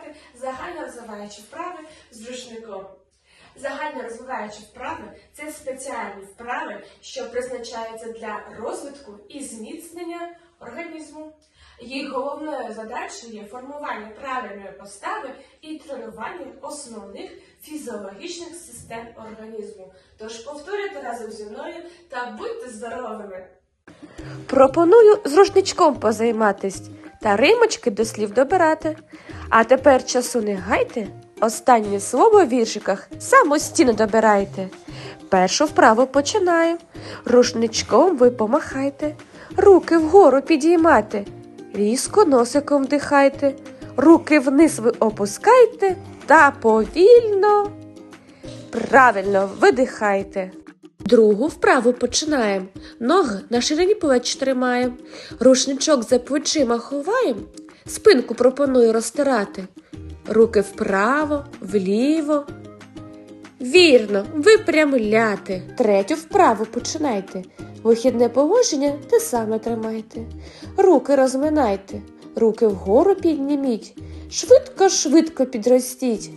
розглянути загально розвиваючі вправи з рушником. Загально розвиваючі вправи це спеціальні вправи, що призначаються для розвитку і зміцнення організму. Їх головною задачею є формування правильної постави і тренування основних фізіологічних систем організму. Тож повторюйте разом зі мною та будьте здоровими! Пропоную з рушничком позайматись та римочки до слів добирати. А тепер часу не гайте, останнє слово в віршиках самостійно добирайте. Першу вправу починаю. Рушничком ви помахайте, руки вгору підіймайте, різко носиком вдихайте, руки вниз ви опускайте та повільно. Правильно видихайте. Другу вправу починаємо. Ноги на ширині плеч тримаємо. Рушничок за плечима ховаємо. Спинку пропоную розтирати. Руки вправо, вліво. Вірно, випрямляти. Третю вправу починайте. Вихідне положення те саме тримайте. Руки розминайте, руки вгору підніміть. Швидко-швидко підростіть.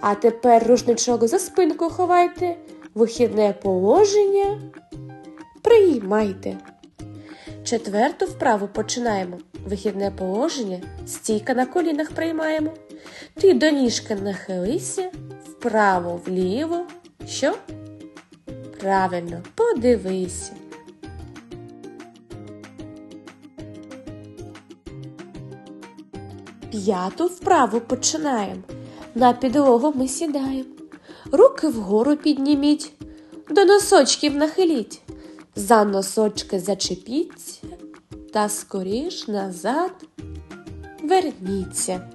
А тепер рушничок за спинку ховайте. Вихідне положення приймайте. Четверту вправу починаємо. Вихідне положення стійка на колінах приймаємо. Ти до ніжки нахилися, вправо, вліво. Що? Правильно, подивися. П'яту вправу починаємо. На підлогу ми сідаємо. Руки вгору підніміть, до носочків нахиліть. За носочки зачепіться та скоріш назад верніться.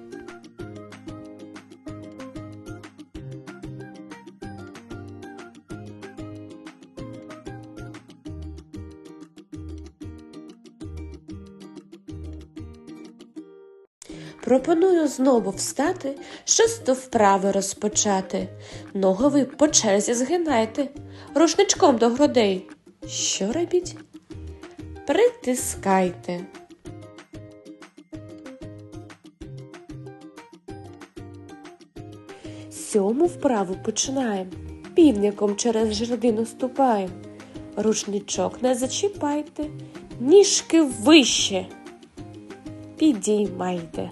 Пропоную знову встати, шесто вправи розпочати. Ноги ви по черзі згинайте, рушничком до грудей. Що робіть? Притискайте. Сьому вправу починаємо. Півником через жердину ступаємо. Рушничок не зачіпайте, ніжки вище підіймайте.